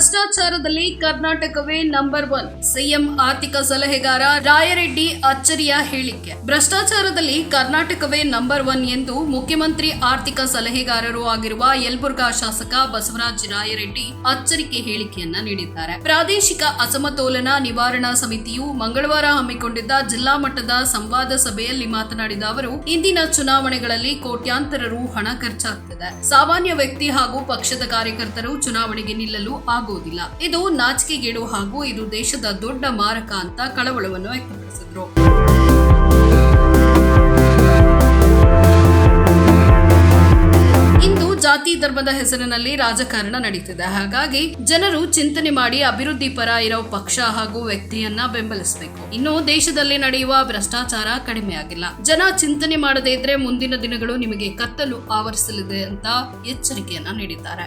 ಭ್ರಷ್ಟಾಚಾರದಲ್ಲಿ ಕರ್ನಾಟಕವೇ number one CM ಆರ್ಥಿಕ ಸಲಹೆಗಾರ ರಾಯರೆಡ್ಡಿ ಅಚ್ಚರಿಯ ಹೇಳಿಕೆ. ಭ್ರಷ್ಟಾಚಾರದಲ್ಲಿ ಕರ್ನಾಟಕವೇ ನಂಬರ್ ಒನ್ ಎಂದು ಮುಖ್ಯಮಂತ್ರಿ ಆರ್ಥಿಕ ಸಲಹೆಗಾರರು ಆಗಿರುವ ಯಲ್ಬುರ್ಗಾ ಶಾಸಕ ಬಸವರಾಜ ರಾಯರೆಡ್ಡಿ ಅಚ್ಚರಿಕೆ ಹೇಳಿಕೆಯನ್ನ ನೀಡಿದ್ದಾರೆ. ಪ್ರಾದೇಶಿಕ ಅಸಮತೋಲನ ನಿವಾರಣಾ ಸಮಿತಿಯು ಮಂಗಳವಾರ ಹಮ್ಮಿಕೊಂಡಿದ್ದ ಜಿಲ್ಲಾ ಮಟ್ಟದ ಸಂವಾದ ಸಭೆಯಲ್ಲಿ ಮಾತನಾಡಿದ ಅವರು, ಇಂದಿನ ಚುನಾವಣೆಗಳಲ್ಲಿ ಕೋಟ್ಯಾಂತರ ರು ಹಣ ಖರ್ಚಾಗ್ತಿದೆ. ಸಾಮಾನ್ಯ ವ್ಯಕ್ತಿ ಹಾಗೂ ಪಕ್ಷದ ಕಾರ್ಯಕರ್ತರು ಚುನಾವಣೆಗೆ ನಿಲ್ಲಲು ಆಗುವುದಿಲ್ಲ ಇದು ನಾಚಿಕೆಗೇಡು ಹಾಗೂ ಇದು ದೇಶದ ದೊಡ್ಡ ಮಾರಕ ಅಂತ ಕಳವಳವನ್ನು ವ್ಯಕ್ತಪಡಿಸಿದ್ರು. ಇಂದು ಜಾತಿ ಧರ್ಮದ ಹೆಸರಿನಲ್ಲಿ ರಾಜಕಾರಣ ನಡೀತಿದೆ. ಹಾಗಾಗಿ ಜನರು ಚಿಂತನೆ ಮಾಡಿ ಅಭಿವೃದ್ಧಿ ಪರ ಇರೋ ಪಕ್ಷ ಹಾಗೂ ವ್ಯಕ್ತಿಯನ್ನ ಬೆಂಬಲಿಸಬೇಕು. ಇನ್ನು ದೇಶದಲ್ಲಿ ನಡೆಯುವ ಭ್ರಷ್ಟಾಚಾರ ಕಡಿಮೆಯಾಗಿಲ್ಲ. ಜನ ಚಿಂತನೆ ಮಾಡದೇ ಇದ್ರೆ ಮುಂದಿನ ದಿನಗಳು ನಿಮಗೆ ಕತ್ತಲು ಆವರಿಸಲಿದೆ ಅಂತ ಎಚ್ಚರಿಕೆಯನ್ನ ನೀಡಿದ್ದಾರೆ.